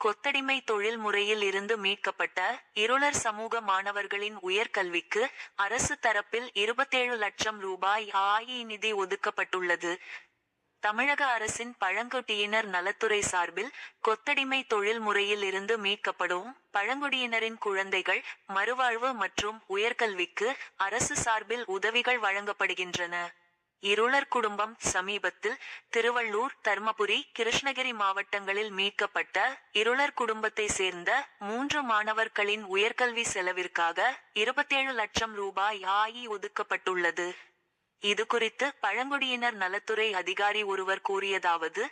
கொத்தடிமை தொழில் முறையில் இருந்து மீட்கப்பட்ட இருளர் சமூக மாணவர்களின் உயர்கல்விக்கு அரசு தரப்பில் இருபத்தேழு லட்சம் ரூபாய் ஆயி நிதி ஒதுக்கப்பட்டுள்ளது. தமிழக அரசின் பழங்குடியினர் நலத்துறை சார்பில் கொத்தடிமை தொழில் முறையில் இருந்து மீட்கப்படும் பழங்குடியினரின் குழந்தைகள் மறுவாழ்வு மற்றும் உயர்கல்விக்கு அரசு சார்பில் உதவிகள் வழங்கப்படுகின்றன. இருளர் குடும்பம் சமீபத்தில் திருவள்ளூர் தர்மபுரி கிருஷ்ணகிரி மாவட்டங்களில் மீட்கப்பட்ட இருளர் குடும்பத்தை சேர்ந்த மூன்று மாணவர்களின் உயர்கல்வி செலவிற்காக இருபத்தேழு லட்சம் ரூபாய் ஆஇ ஒதுக்கப்பட்டுள்ளது. இது குறித்து பழங்குடியினர் நலத்துறை அதிகாரி ஒருவர் கூறியதாவது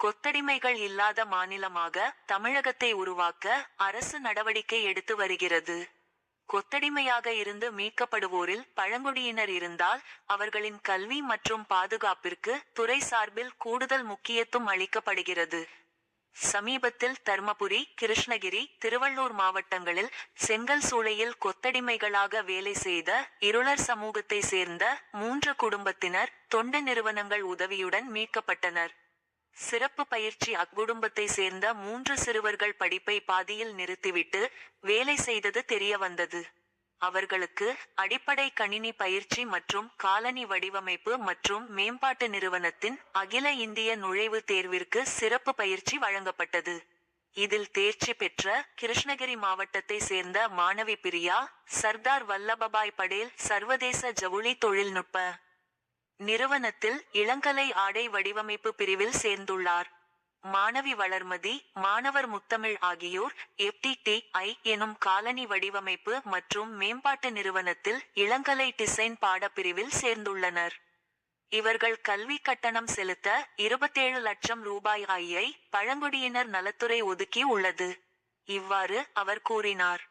கொத்தடிமைகள் இல்லாத மாநிலமாக தமிழகத்தை உருவாக்க அரசு நடவடிக்கை எடுத்து வருகிறது. கொத்தடிமையாக இருந்து மீட்கப்படுவோரில் பழங்குடியினர் இருந்தால் அவர்களின் கல்வி மற்றும் பாதுகாப்பிற்கு துறை சார்பில் கூடுதல் முக்கியத்துவம் அளிக்கப்படுகிறது. சமீபத்தில் தர்மபுரி கிருஷ்ணகிரி திருவள்ளூர் மாவட்டங்களில் செங்கல் சூளையில் கொத்தடிமைகளாக வேலை செய்த இருளர் சமூகத்தை சேர்ந்த மூன்று குடும்பத்தினர் தொண்டு நிறுவனங்கள் உதவியுடன் மீட்கப்பட்டனர். சிறப்பு பயிற்சி அக்குடும்பத்தை சேர்ந்த மூன்று சிறுவர்கள் படிப்பை பாதியில் நிறுத்திவிட்டு வேலை செய்தது தெரிய வந்தது. அவர்களுக்கு அடிப்படை கணினி பயிற்சி மற்றும் காலனி வடிவமைப்பு மற்றும் மேம்பாட்டு நிறுவனத்தின் அகில இந்திய நுழைவுத் தேர்விற்கு சிறப்பு பயிற்சி வழங்கப்பட்டது. இதில் தேர்ச்சி பெற்ற கிருஷ்ணகிரி மாவட்டத்தை சேர்ந்த மாணவி பிரியா சர்தார் வல்லபபாய் படேல் சர்வதேச ஜவுளி தொழில்நுட்ப நிறுவனத்தில் இளங்கலை ஆடை வடிவமைப்பு பிரிவில் சேர்ந்துள்ளார். மாணவி வளர்மதி மாணவர் முத்தமிழ் ஆகியோர் எஃப்டிடிஐ எனும் காலனி வடிவமைப்பு மற்றும் மேம்பாட்டு நிறுவனத்தில் இளங்கலை டிசைன் பாடப்பிரிவில் சேர்ந்துள்ளனர். இவர்கள் கல்வி கட்டணம் செலுத்த இருபத்தேழு லட்சம் ரூபாய் ஐயை பழங்குடியினர் நலத்துறை ஒதுக்கி உள்ளது. இவ்வாறு அவர் கூறினார்.